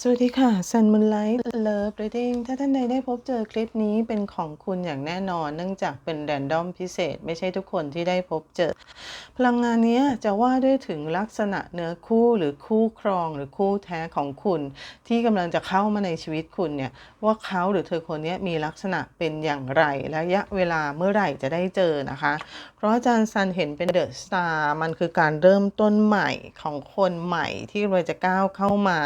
สวัสดีค่ะ Sun Moonlight Love Reading ถ้าท่านใดได้พบเจอคลิปนี้เป็นของคุณอย่างแน่นอน เนื่องจากเป็นแรนดอมพิเศษ ไม่ใช่ทุกคนที่ได้พบเจอ พลังงานนี้จะว่าด้วยถึงลักษณะเนื้อคู่หรือคู่ครองหรือคู่แท้ของคุณ ที่กำลังจะเข้ามาในชีวิตคุณเนี่ย ว่าเขาหรือเธอคนนี้มีลักษณะเป็นอย่างไรระยะเวลาเมื่อไหร่จะได้เจอนะคะ เพราะอาจารย์ซันเห็นเป็นเดอะสตาร์มันคือการเริ่มต้นใหม่ของคนใหม่ที่เราจะก้าวเข้ามา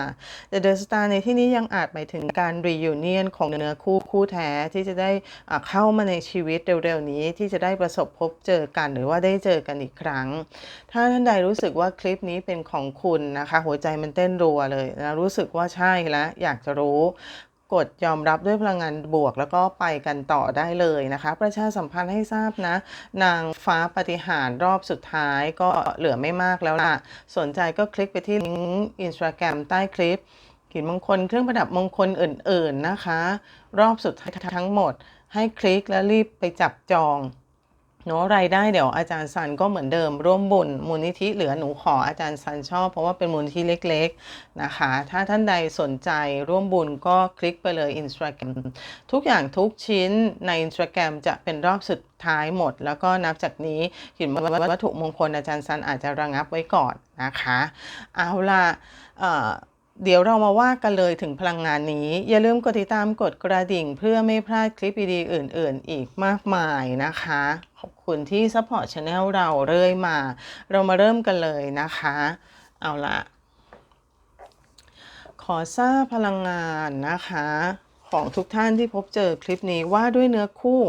แต่เดอะสตาร์ในที่นี้ยังอาจหมายถึงการรียูเนียนของเนื้อคู่คู่แท้ที่จะได้เข้ามาในชีวิตเร็วๆนี้ที่จะได้ประสบพบเจอกันหรือว่าได้เจอกันอีกครั้ง ถ้าท่านใดรู้สึกว่าคลิปนี้เป็นของคุณนะคะ หัวใจมันเต้นรัวเลยนะรู้สึกว่าใช่แล้วอยากจะรู้กดยอมรับด้วยพลังงานบวก แล้วก็ไปกันต่อได้เลยนะคะ ประชาสัมพันธ์ให้ทราบนะ นางฟ้าปฏิหารย์รอบสุดท้ายก็เหลือไม่มากแล้วล่ะ สนใจก็คลิกไปที่ลิงก์อินสตาแกรมใต้คลิป ขีดมงคลเครื่องประดับมงคลอื่น ๆนะคะ รอบสุดท้ายทั้งหมด ให้คลิกแล้วรีบไปจับจองเนาะรายได้เดี๋ยวอาจารย์ซันก็เหมือนเดิมร่วมบุญมูลนิธิเหลือหนูขออาจารย์ซันชอบ เพราะว่าเป็นมูลนิธิเล็กๆนะคะ ถ้าท่านใดสนใจร่วมบุญก็คลิกไปเลย Instagram ทุกอย่างทุกชิ้นใน Instagram จะเป็นรอบสุดท้ายหมด แล้วก็นับจากนี้ห็นววัตถุมงคลอาจารย์ซันอาจจะระงับไว้ก่อนนะคะ เอาล่ะ เดี๋ยวเรามาว่ากันเลยถึงพลังงานนี้ อย่าลืมกดติดตามกดกระดิ่ง เพื่อไม่พลาดคลิปดีๆอื่น ๆ อีกมากมายนะคะ ขอบคุณที่ซัพพอร์ตช anel เราเรื่อยมา เรามาเริ่มกันเลยนะคะ เอาละขอทราบพลังงานนะคะ ของทุกท่านที่พบเจอคลิปนี้ว่าด้วยเนื้อคู่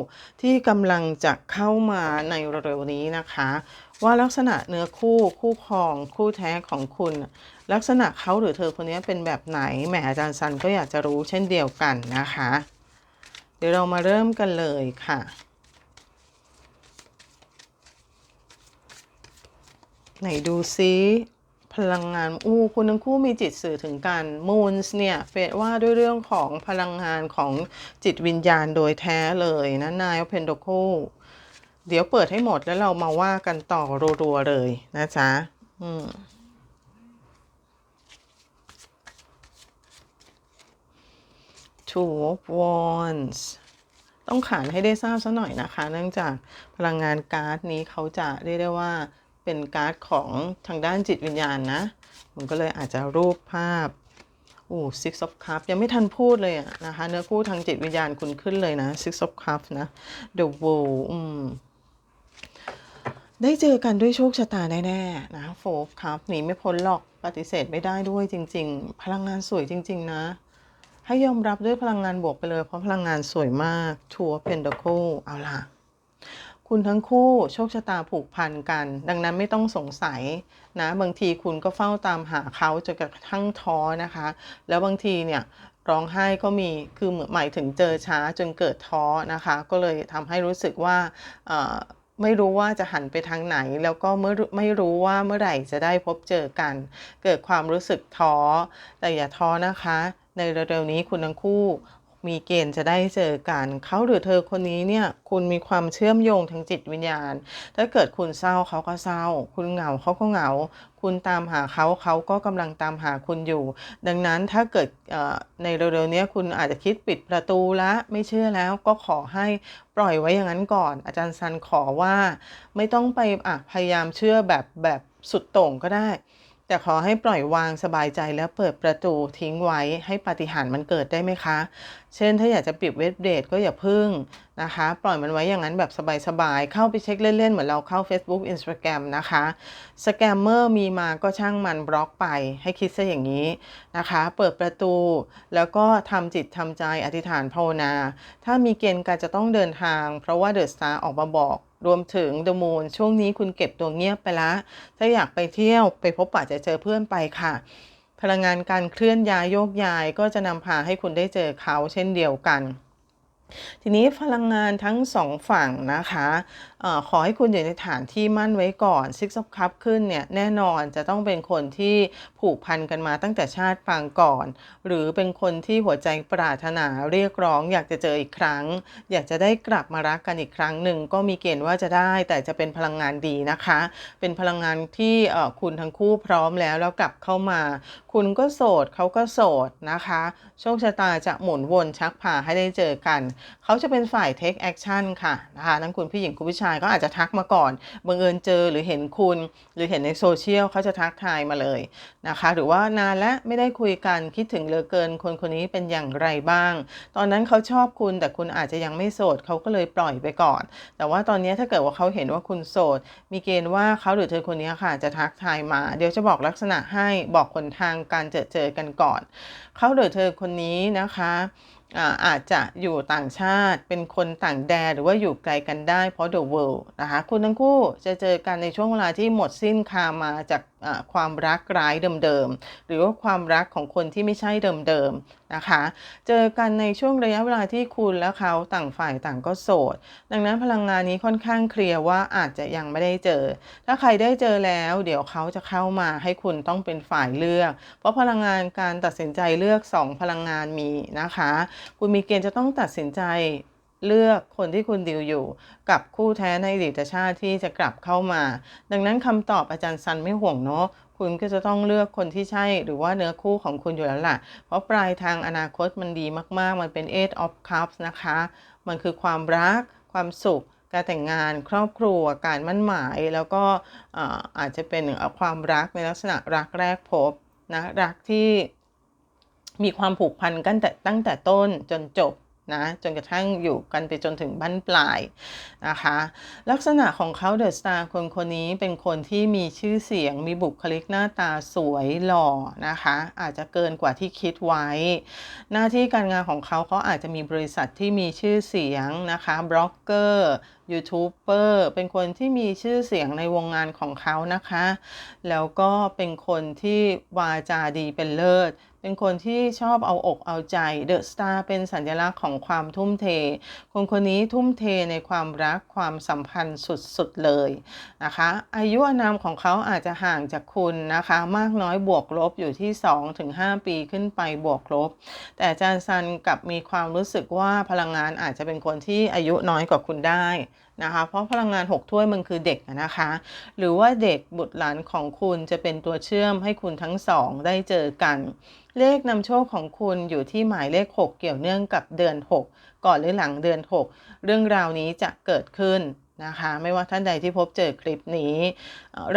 ที่กำลังจะเข้ามาในเร็วๆนี้นะคะ ว่าลักษณะเนื้อคู่คู่ครองคู่แท้ของคุณ ลักษณะเขาหรือเธอคนนี้เป็นแบบไหนแหมอาจารย์ซันก็อยากจะรู้เช่นเดียวกันนะคะ เดี๋ยวเรามาเริ่มกันเลยค่ะไหนดูซิพลังงานอู้คุณทั้งคู่มีจิตสื่อถึงกันมูนส์เนี่ยเฟดว่าด้วยเรื่องของพลังงานของจิตวิญญาณโดยแท้เลยนะนายเพนโดโคเดี๋ยวเปิดให้หมดแล้วเรามาว่ากันต่อรัวๆเลยนะจ๊ะอืม Two of Wands ต้องขานให้ได้ทราบซะหน่อยนะคะ เนื่องจากพลังงานการ์ดนี้เขาจะเรียกได้ว่าเป็นการ์ดของทางด้านจิตวิญญาณนะมันก็เลยอาจจะรูปภาพโอ้ Six of Cups ยังไม่ทันพูดเลยอะนะคะ เนื้อคู่ทางจิตวิญญาณคุณขึ้นเลยนะ Six of Cups นะ The World อืมได้เจอกันด้วยโชคชะตาแน่ๆนะโฟครับหนีไม่พ้นหรอกปฏิเสธไม่ได้ด้วยจริง ๆ พลังงานสวยจริง ๆ นะ ให้ยอมรับด้วยพลังงานบวกไปเลย เพราะพลังงานสวยมากทัวร์เพนเด c โคเอาล่ะ คุณทั้งคู่โชคชะตาผูกพันกัน ดังนั้นไม่ต้องสงสัยนะ บางทีคุณก็เฝ้าตามหาเขาจนกระทั่งท้อนะคะ แล้วบางทีเนี่ยร้องไห้ก็มี คือหมายถึงเจอช้าจนเกิดท้อนะคะ ก็เลยทำให้รู้สึกว่าไม่รู้ว่าจะหันไปทางไหน แล้วก็เมื่อไม่รู้ว่าเมื่อไหร่จะได้พบเจอกัน เกิดความรู้สึกท้อ แต่อย่าท้อนะคะ ในเร็วๆนี้คุณทั้งคู่มีเกณฑ์จะได้เจอกันเขาหรือเธอคนนี้เนี่ยคุณมีความเชื่อมโยงทางจิตวิญญาณ ถ้าเกิดคุณเศร้าเขาก็เศร้า คุณเหงาเขาก็เหงา คุณตามหาเขาเขาก็กำลังตามหาคุณอยู่ ดังนั้นถ้าเกิดในเร็วๆนี้คุณอาจจะคิดปิดประตูละไม่เชื่อแล้วก็ขอให้ปล่อยไว้อย่างนั้นก่อน อาจารย์ซันขอว่า ไม่ต้องไปพยายามเชื่อแบบแบบสุดโต่งก็ได้ แต่ขอให้ปล่อยวางสบายใจแล้วเปิดประตูทิ้งไว้ให้ปาฏิหาริย์มันเกิดได้ไหมคะเช่น ถ้าอยากจะปิดเว็บเดทก็อย่าพึ่งนะคะ ปล่อยมันไว้อย่างนั้นแบบสบายๆ เข้าไปเช็คเล่นๆ เหมือนเราเข้า Facebook Instagram นะคะสแกมเมอร์มีมาก็ช่างมันบล็อกไปให้คิดซะอย่างนี้นะคะ เปิดประตูแล้วก็ทำจิตทำใจอธิษฐานภาวนา ถ้ามีเกณฑ์การจะต้องเดินทาง เพราะว่าเดอะสตาร์ออกมาบอกรวมถึง The Moon ช่วงนี้คุณเก็บตัวเงียบไปละ ถ้าอยากไปเที่ยวไปพบปะจะเจอเพื่อนไปค่ะ พลังงานการเคลื่อนย้ายโยกย้ายก็จะนำพาให้คุณได้เจอเขาเช่นเดียวกัน ทีนี้พลังงานทั้งสองฝั่งนะคะ ขอให้คุณอยู่ในฐานที่มั่นไว้ก่อน Six of Cup ขึ้นเนี่ยแน่นอนจะต้องเป็นคนที่ผูกพันกันมาตั้งแต่ชาติปางก่อน หรือเป็นคนที่หัวใจปรารถนาเรียกร้อง อยากจะเจออีกครั้ง อยากจะได้กลับมารักกันอีกครั้งหนึ่งก็มีเกณฑ์ว่าจะได้ แต่จะเป็นพลังงานดีนะคะ เป็นพลังงานที่คุณทั้งคู่พร้อมแล้วแล้วกลับเข้ามา คุณก็โสดเขาก็โสดนะคะ โชคชะตาจะหมุนวนชักพาให้ได้เจอกัน เขาจะเป็นฝ่าย take action ค่ะนะคะทั้งคุณผู้หญิงคุณผู้ชายก็อาจจะทักมาก่อนบังเอิญเจอหรือเห็นคุณ หรือเห็นในโซเชียลเขาจะทักทายมาเลยนะคะ หรือว่านานและไม่ได้คุยกันคิดถึงเหลือเกินคนคนนี้เป็นอย่างไรบ้าง ตอนนั้นเขาชอบคุณแต่คุณอาจจะยังไม่โสดเขาก็เลยปล่อยไปก่อน แต่ว่าตอนนี้ถ้าเกิดว่าเขาเห็นว่าคุณโสด มีเกณฑ์ว่าเขาหรือเธอคนนี้ค่ะจะทักทายมา เดี๋ยวจะบอกลักษณะให้บอกคนทางการเจอเจอกันก่อน เขาหรือเธอคนนี้นะคะ อาจจะอยู่ต่างชาติเป็นคนต่างแดนหรือว่าอยู่ไกลกันได้เพราะ the world นะคะคุณทั้งคู่จะเจอกันในช่วงเวลาที่หมดสิ้นคามาจาก ความรักร้ายเดิมๆ หรือว่าความรักของคนที่ไม่ใช่เดิมๆ นะคะ เจอกันในช่วงระยะเวลาที่คุณและเขาต่างฝ่ายต่างก็โสด ดังนั้นพลังงานนี้ค่อนข้างเคลียร์ว่าอาจจะยังไม่ได้เจอ ถ้าใครได้เจอแล้ว เดี๋ยวเขาจะเข้ามาให้คุณต้องเป็นฝ่ายเลือก เพราะพลังงานการตัดสินใจเลือก 2 พลังงานมีนะคะ คุณมีเกณฑ์จะต้องตัดสินใจ เลือกคนที่คุณดิวอยู่ กับคู่แท้ในอดีตชาติที่จะกลับเข้ามา ดังนั้นคำตอบอาจารย์ซันไม่ห่วงเนาะคุณก็จะต้องเลือกคนที่ใช่หรือว่าเนื้อคู่ของคุณอยู่แล้วล่ะ เพราะปลายทางอนาคตมันดีมาก ๆ มันเป็น Eight of Cups นะคะ มันคือความรัก ความสุข การแต่งงาน ครอบครัว การมั่นหมาย แล้วก็อาจจะเป็นเอ่อความรักในลักษณะรักแรกพบนะ รักที่มีความผูกพันกันแต่ตั้งแต่ต้นจนจบ นะจนกระทั่งอยู่กันไปจนถึงบั้นปลายนะคะ ลักษณะของเขาเดอะสตาร์คนคนนี้เป็นคนที่มีชื่อเสียงมีบุคลิกหน้าตาสวยหล่อนะคะ อาจจะเกินกว่าที่คิดไว้ หน้าที่การงานของเขาเขาอาจจะมีบริษัทที่มีชื่อเสียงนะคะบล็อกเกอร์ยูทูบเบอร์เป็นคนที่มีชื่อเสียงในวงงานของเขานะคะ แล้วก็เป็นคนที่วาจาดีเป็นเลิศ เป็นคนที่ชอบเอาอกเอาใจ เดอะสตาร์เป็นสัญลักษณ์ของความทุ่มเท คนคนนี้ทุ่มเทในความรักความสัมพันธ์สุดๆเลยนะคะ อายุอนามของเขาอาจจะห่างจากคุณนะคะ มากน้อยบวกลบอยู่ที่ 2-5 ปีขึ้นไปบวกลบ แต่อาจารย์ซันกลับมีความรู้สึกว่าพลังงานอาจจะเป็นคนที่อายุน้อยกว่าคุณได้ นะคะเพราะพลังงาน 6 ถ้วยมันคือเด็กนะคะ หรือว่าเด็กบุตรหลานของคุณจะเป็นตัวเชื่อมให้คุณทั้งสองได้เจอกัน เลขนำโชคของคุณอยู่ที่หมายเลข 6 เกี่ยวเนื่องกับเดือน 6 ก่อนหรือหลังเดือน 6 เรื่องราวนี้จะเกิดขึ้นนะคะไม่ว่าท่านใดที่พบเจอคลิปนี้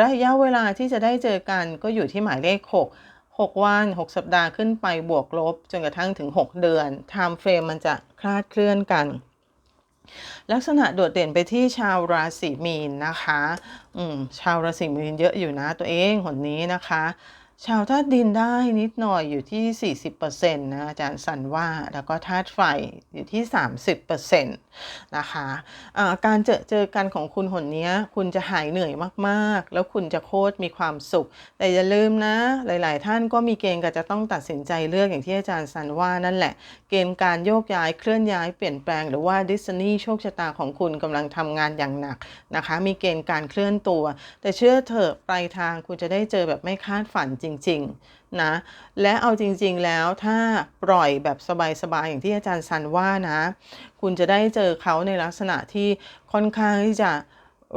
ระยะเวลาที่จะได้เจอกันก็อยู่ที่หมายเลข 6 6 วัน 6 สัปดาห์ขึ้นไปบวกลบ จนกระทั่งถึง 6 เดือน time frame มันจะคลาดเคลื่อนกัน ลักษณะโดดเด่นไปที่ชาวราศีมีนนะคะ อืมชาวราศีมีนเยอะอยู่นะตัวเองคนนี้นะคะ ชาวธาตุดินได้นิดหน่อยอยู่ที่ 40%นะอาจารย์สันว่า แล้วก็ธาตุไฟอยู่ที่ 30%นะคะะการเจอเจอกันของคุณหนนี้คุณจะหายเหนื่อยมาก ๆ แล้วคุณจะโคตรมีความสุข แต่อย่าลืมนะ หลาย ๆ ท่านก็มีเกณฑ์ก็จะต้องตัดสินใจเลือกอย่างที่อาจารย์สันว่านั่นแหละ เกณฑ์การโยกย้ายเคลื่อนย้ายเปลี่ยนแปลงหรือว่าดิสนีย์โชคชะตาของคุณกำลังทำงานอย่างหนักนะคะ มีเกณฑ์การเคลื่อนตัว แต่เชื่อเถอะปลายทางคุณจะได้เจอแบบไม่คาดฝันจริงๆนะและเอาจริง ๆแล้วถ้าปล่อยแบบสบายๆอย่างที่อาจารย์ซันว่านะ คุณจะได้เจอเขาในลักษณะที่ค่อนข้างที่จะ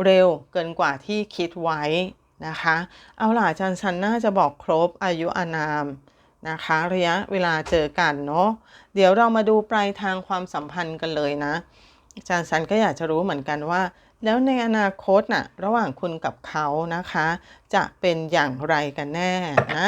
เร็วเกินกว่าที่คิดไว้นะคะ เอาล่ะอาจารย์ซันน่าจะบอกครบอายุอานามนะคะระยะเวลาเจอกันเนาะเดี๋ยวเรามาดูปลายทางความสัมพันธ์กันเลยนะอาจารย์สันก็อยากจะรู้เหมือนกันว่า แล้วในอนาคตน่ะระหว่างคุณกับเขานะคะ จะเป็นอย่างไรกันแน่นะ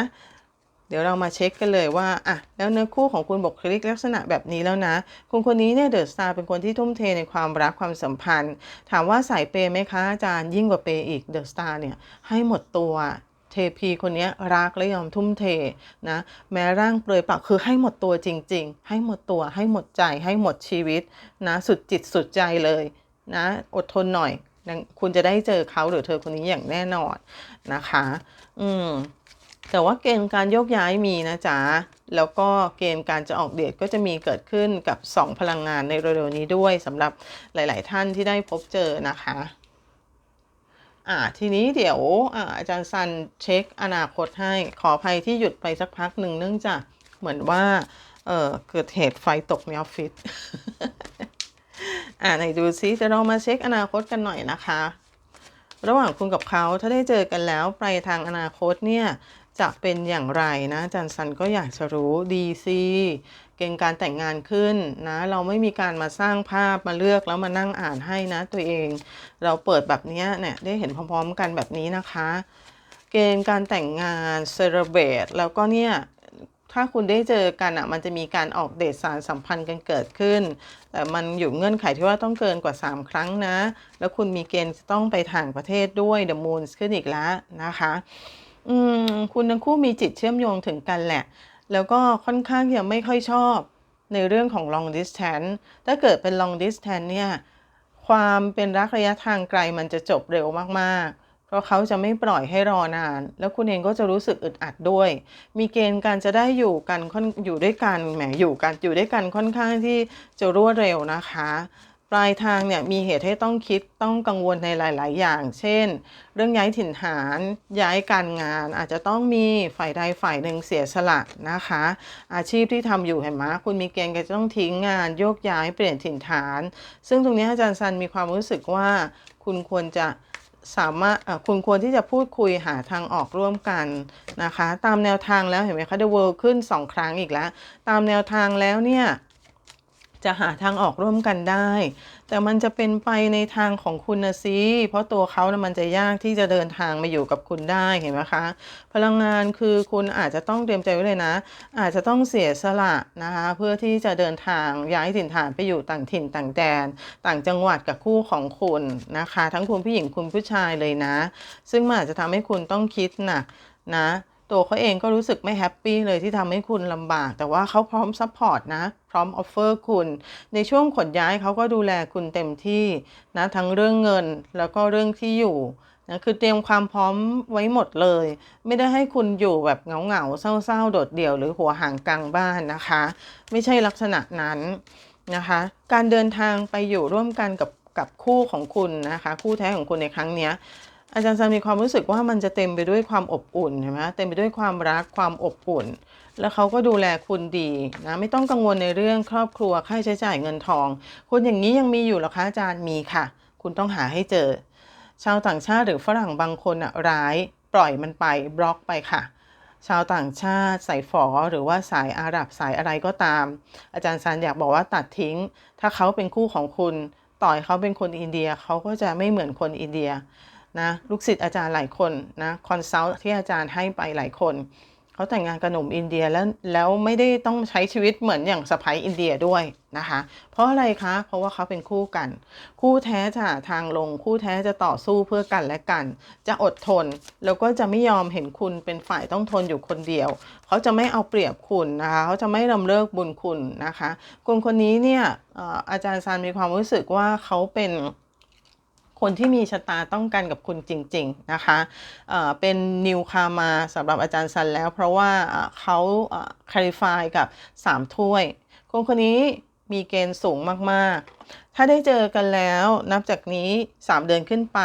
เดี๋ยวเรามาเช็คกันเลยว่าอะแล้วเนื้อคู่ของคุณบุคลิกลักษณะแบบนี้แล้วนะคุณคนนี้เนี่ยเดอะสตาร์เป็นคนที่ทุ่มเทในความรักความสัมพันธ์ ถามว่าสายเปย์ไหมคะอาจารย์ยิ่งกว่าเปย์อีกเดอะสตาร์เนี่ยให้หมดตัวเทพีคนนี้รักและยอมทุ่มเทนะแม้ร่างเปลือยเปล่าคือให้หมดตัวจริง ๆ ให้หมดตัวให้หมดใจให้หมดชีวิตนะสุดจิตสุดใจเลย นะ อดทนหน่อย คุณจะได้เจอเขาหรือเธอคนนี้อย่างแน่นอนนะคะ อืมแต่ว่าเกณฑ์การโยกย้ายมีนะจ๊ะ แล้วก็เกณฑ์การจะออกเดทก็จะมีเกิดขึ้นกับ 2 พลังงานในเร็วๆนี้ด้วยสำหรับหลาย ๆ ท่านที่ได้พบเจอนะคะอ่าทีนี้เดี๋ยวอาอาจารย์ซันเช็คอนาคตให้ขออภัยที่หยุดไปสักพักหนึ่งเนื่องจากเหมือนว่าเออเกิดเหตุไฟตกในออฟฟิศ อ่าไหนดูซิจะเรามาเช็คอนาคตกันหน่อยนะคะ ระหว่างคุณกับเขาถ้าได้เจอกันแล้วปลายทางอนาคตเนี่ยจะเป็นอย่างไรนะจารย์ซันก็อยากจะรู้ดีซีเกณฑ์การแต่งงานขึ้นนะ เราไม่มีการมาสร้างภาพมาเลือกแล้วมานั่งอ่านให้นะตัวเอง เราเปิดแบบนี้เนี่ยได้เห็นพร้อมๆกันแบบนี้นะคะ เกณฑ์การแต่งงานเซอร์เบตแล้วก็เนี่ย ถ้าคุณได้เจอกันอะมันจะมีการออกเดทสารสัมพันธ์กันเกิดขึ้น แต่มันอยู่เงื่อนไขที่ว่าต้องเกินกว่า 3 ครั้งนะ แล้วคุณมีเกณฑ์จะต้องไปต่างประเทศด้วย The Moon ขึ้นอีกแล้วนะคะอืมคุณทั้งคู่มีจิตเชื่อมโยงถึงกันแหละ แล้วก็ค่อนข้างยังไม่ค่อยชอบในเรื่องของ long distance ถ้าเกิดเป็น long distance เนี่ย ความเป็นรักระยะทางไกลมันจะจบเร็วมากๆ เพราะเขาจะไม่ปล่อยให้รอนาน แล้วคุณเองก็จะรู้สึกอึดอัดด้วย มีเกณฑ์การจะได้อยู่กันค่อนอยู่ด้วยกันแหมอยู่กันอยู่ด้วยกันค่อนข้างที่จะรวดเร็วนะคะ ปลายทางเนี่ยมีเหตุให้ต้องคิดต้องกังวลในหลาย ๆ อย่าง เช่น เรื่องย้ายถิ่นฐานย้ายการงาน อาจจะต้องมีฝ่ายใดฝ่ายหนึ่งเสียสละนะคะ อาชีพที่ทำอยู่เห็นไหมคุณมีเกณฑ์จะต้องทิ้งงานโยกย้ายเปลี่ยนถิ่นฐาน ซึ่งตรงนี้อาจารย์ซันมีความรู้สึกว่าคุณควรจะ สามารถคุณควรที่จะพูดคุยหาทางออกร่วมกันนะคะ ตามแนวทางแล้วเห็นไหมคะ The World ขึ้น 2 ครั้งอีกแล้ว ตามแนวทางแล้วเนี่ย จะหาทางออกร่วมกันได้ แต่มันจะเป็นไปในทางของคุณนะสิเพราะตัวเขานะมันจะยากที่จะเดินทางมาอยู่กับคุณได้เห็นไหมคะ พลังงานคือคุณอาจจะต้องเตรียมใจไว้เลยนะ อาจจะต้องเสียสละนะคะ เพื่อที่จะเดินทางย้ายถิ่นฐานไปอยู่ต่างถิ่นต่างแดน ต่างจังหวัดกับคู่ของคุณนะคะ ทั้งคุณผู้หญิงคุณผู้ชายเลยนะ ซึ่งมันอาจจะทำให้คุณต้องคิดหนักนะ ตัวเขาเองก็รู้สึกไม่แฮปปี้เลยที่ทำให้คุณลำบาก แต่ว่าเขาพร้อมซัพพอร์ตนะ พร้อมออฟเฟอร์คุณ ในช่วงขนย้ายเขาก็ดูแลคุณเต็มที่นะทั้งเรื่องเงินแล้วก็เรื่องที่อยู่นะคือเตรียมความพร้อมไว้หมดเลย ไม่ได้ให้คุณอยู่แบบเหงาๆเศร้าๆ โดดเดี่ยวหรือหัวห่างกลางบ้านนะคะ ไม่ใช่ลักษณะนั้นนะคะ การเดินทางไปอยู่ร่วมกันกับกับคู่ของคุณนะคะ คู่แท้ของคุณในครั้งเนี้ย อาจารย์ซันมีความรู้สึกว่ามันจะเต็มไปด้วยความอบอุ่นใช่ไหมเต็มไปด้วยความรักความอบอุ่น แล้วเขาก็ดูแลคุณดีนะไม่ต้องกังวลในเรื่องครอบครัวค่าใช้จ่ายเงินทองคุณอย่างนี้ยังมีอยู่หรอคะอาจารย์มีค่ะ คุณต้องหาให้เจอ ชาวต่างชาติหรือฝรั่งบางคนอะร้ายปล่อยมันไปบล็อกไปค่ะ ชาวต่างชาติสายฝอหรือว่าสายอาหรับสายอะไรก็ตาม อาจารย์ซันอยากบอกว่าตัดทิ้ง ถ้าเขาเป็นคู่ของคุณ ต่อยเขาเป็นคนอินเดียเขาก็จะไม่เหมือนคนอินเดีย นะลูกศิษย์อาจารย์หลายคนนะคอนซัลท์ที่อาจารย์ให้ไปหลายคนเขาแต่งงานกับหนุ่มอินเดียแล้วแล้วไม่ได้ต้องใช้ชีวิตเหมือนอย่างสะพ้ยอินเดียด้วยนะคะ เพราะอะไรคะ เพราะว่าเขาเป็นคู่กัน คู่แท้จะทางลง คู่แท้จะต่อสู้เพื่อกันและกัน จะอดทน แล้วก็จะไม่ยอมเห็นคุณเป็นฝ่ายต้องทนอยู่คนเดียว เขาจะไม่เอาเปรียบคุณนะคะเขาจะไม่ลำเลิกบุญคุณนะคะคนคนนี้เนี่ยอาจารย์ซานมีความรู้สึกว่าเขาเป็น คนที่มีชะตาต้องกันกับคุณจริง ๆ นะคะเอ่อเป็นนิวคามาสำหรับอาจารย์ซันแล้ว เพราะว่าเขาคลิฟายกับ 3 ถ้วย คนคนนี้ มีเกณฑ์สูงมากๆ ถ้าได้เจอกันแล้วนับจากนี้ 3 เดือนขึ้นไป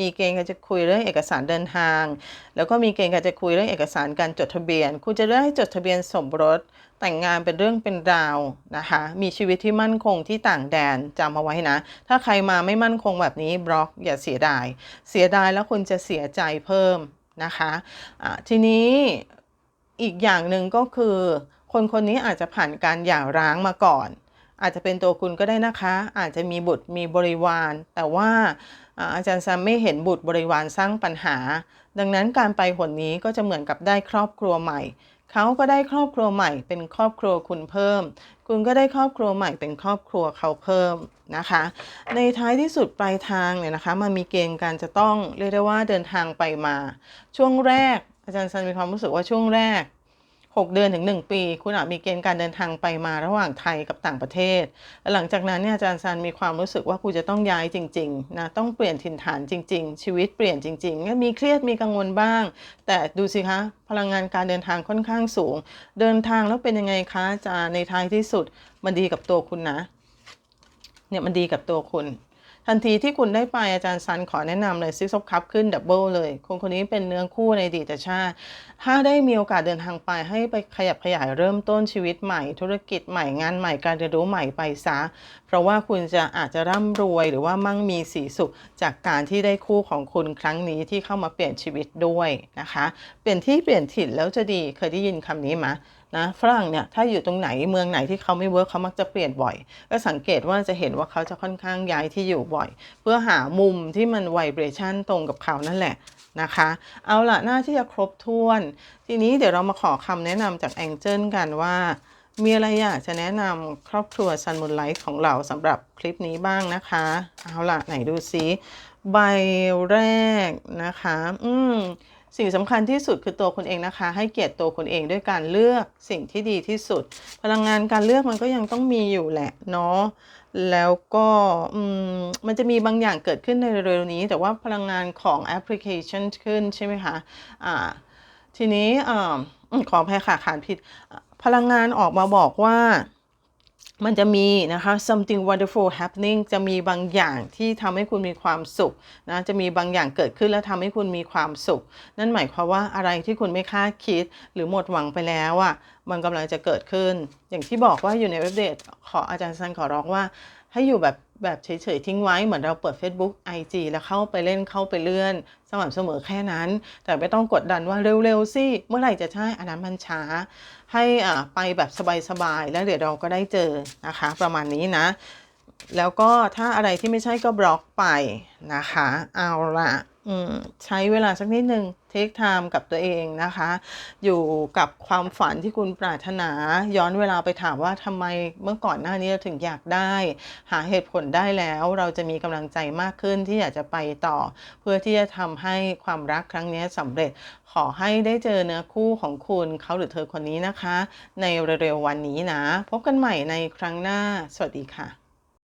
มีเกณฑ์การจะคุยเรื่องเอกสารเดินทาง แล้วก็มีเกณฑ์การจะคุยเรื่องเอกสารการจดทะเบียน คุณจะได้จดทะเบียนสมรส แต่งงานเป็นเรื่องเป็นราวนะคะ มีชีวิตที่มั่นคงที่ต่างแดนจำเอาไว้นะ ถ้าใครมาไม่มั่นคงแบบนี้บล็อกอย่าเสียดาย เสียดายแล้วคุณจะเสียใจเพิ่มนะคะะทีนี้อีกอย่างหนึ่งก็คือ คนคนนี้อาจจะผ่านการหย่าร้างมาก่อน อาจจะเป็นตัวคุณก็ได้นะคะ อาจจะมีบุตรมีบริวาร แต่ว่าอาอาจารย์ซัมไม่เห็นบุตรบริวารสร้างปัญหา ดังนั้นการไปหนนี้ก็จะเหมือนกับได้ครอบครัวใหม่ เขาก็ได้ครอบครัวใหม่เป็นครอบครัวคุณเพิ่ม คุณก็ได้ครอบครัวใหม่เป็นครอบครัวเขาเพิ่มนะคะ ในท้ายที่สุดปลายทางเนี่ยนะคะมันมีเกณฑ์การจะต้องเรียกได้ว่าเดินทางไปมา ช่วงแรกอาจารย์ซันมีความรู้สึกว่าช่วงแรก 6 เดือนถึง 1 ปี คุณอาจมีเกณฑ์การเดินทางไปมาระหว่างไทยกับต่างประเทศ หลังจากนั้นเนี่ยอาจารย์ซันมีความรู้สึกว่าคุณจะต้องย้ายจริงๆนะต้องเปลี่ยนถิ่นฐานจริง ๆ ชีวิตเปลี่ยนจริงๆมันมีเครียดมีกังวลบ้าง แต่ดูสิคะพลังงานการเดินทางค่อนข้างสูง เดินทางแล้วเป็นยังไงคะอาจารย์ในท้ายที่สุดมันดีกับตัวคุณนะเนี่ยมันดีกับตัวคุณ ทันทีที่คุณได้ไปอาจารย์ซันขอแนะนำเลยซิกซบคัพขึ้นดับเบิลเลย คนคนนี้เป็นเนื้อคู่ในดีตชาติ ถ้าได้มีโอกาสเดินทางไปให้ไปขยับขยายเริ่มต้นชีวิตใหม่ ธุรกิจใหม่งานใหม่การเรียนรู้ใหม่ไปซะ เพราะว่าคุณจะอาจจะร่ำรวยหรือว่ามั่งมีสีสุข จากการที่ได้คู่ของคุณครั้งนี้ที่เข้ามาเปลี่ยนชีวิตด้วยนะคะ เปลี่ยนที่เปลี่ยนถิ่นแล้วจะดีเคยได้ยินคำนี้ไหม นะฝรั่งเนี่ยถ้าอยู่ตรงไหนเมืองไหนที่เขาไม่เวิร์กเขามักจะเปลี่ยนบ่อย ก็สังเกตว่าจะเห็นว่าเขาจะค่อนข้างย้ายที่อยู่บ่อย เพื่อหามุมที่มันไวเบรชันตรงกับเขานั่นแหละนะคะ เอาละหน้าที่จะครบถ้วน ทีนี้เดี๋ยวเรามาขอคำแนะนำจากแองเจิลกันว่า มีอะไรอยากจะแนะนำครอบครัวซันมูนไลท์ของเราสำหรับคลิปนี้บ้างนะคะ เอาละไหนดูซิใบแรกนะคะ อืม สิ่งสำคัญที่สุดคือตัวคุณเองนะคะ ให้เกียรติตัวคุณเองด้วยการเลือกสิ่งที่ดีที่สุด พลังงานการเลือกมันก็ยังต้องมีอยู่แหละเนาะแล้วก็มมันจะมีบางอย่างเกิดขึ้นในเร็วๆนี้ แต่ว่าพลังงานของแอปพลิเคชันขึ้นใช่ไหมคะอ่าทีนี้อขออภัยค่ะขานผิด พลังงานออกมาบอกว่า มันจะมีนะคะ something wonderful happening จะมีบางอย่างที่ทำให้คุณมีความสุขนะ จะมีบางอย่างเกิดขึ้นแล้วทำให้คุณมีความสุข นั่นหมายความว่าอะไรที่คุณไม่คาดคิด หรือหมดหวังไปแล้วอะ มันกำลังจะเกิดขึ้น อย่างที่บอกว่าอยู่ในเว็บเดทขออาจารย์ซันขอร้องว่า ให้อยู่แบบแบบเฉยๆทิ้งไว้เหมือนเราเปิด Facebook IG แล้วเข้าไปเล่นเข้าไปเลื่อน สม่ำเสมอแค่นั้น แต่ไม่ต้องกดดันว่าเร็วๆสิเมื่อไหร่จะใช่อันนั้นมันช้า ให้อ่าไปแบบสบายๆแล้วเดี๋ยวเราก็ได้เจอนะคะ ประมาณนี้นะ แล้วก็ถ้าอะไรที่ไม่ใช่ก็บล็อกไปนะคะ เอาละ ใช้เวลาสักนิดหนึ่งเทคไทม์กับตัวเองนะคะ อยู่กับความฝันที่คุณปรารถนา ย้อนเวลาไปถามว่าทำไมเมื่อก่อนหน้านี้เราถึงอยากได้ หาเหตุผลได้แล้ว เราจะมีกำลังใจมากขึ้นที่อยากจะไปต่อ เพื่อที่จะทำให้ความรักครั้งนี้สำเร็จ ขอให้ได้เจอเนื้อคู่ของคุณเขาหรือเธอคนนี้นะคะ ในเร็วๆวันนี้นะ พบกันใหม่ในครั้งหน้า สวัสดีค่ะ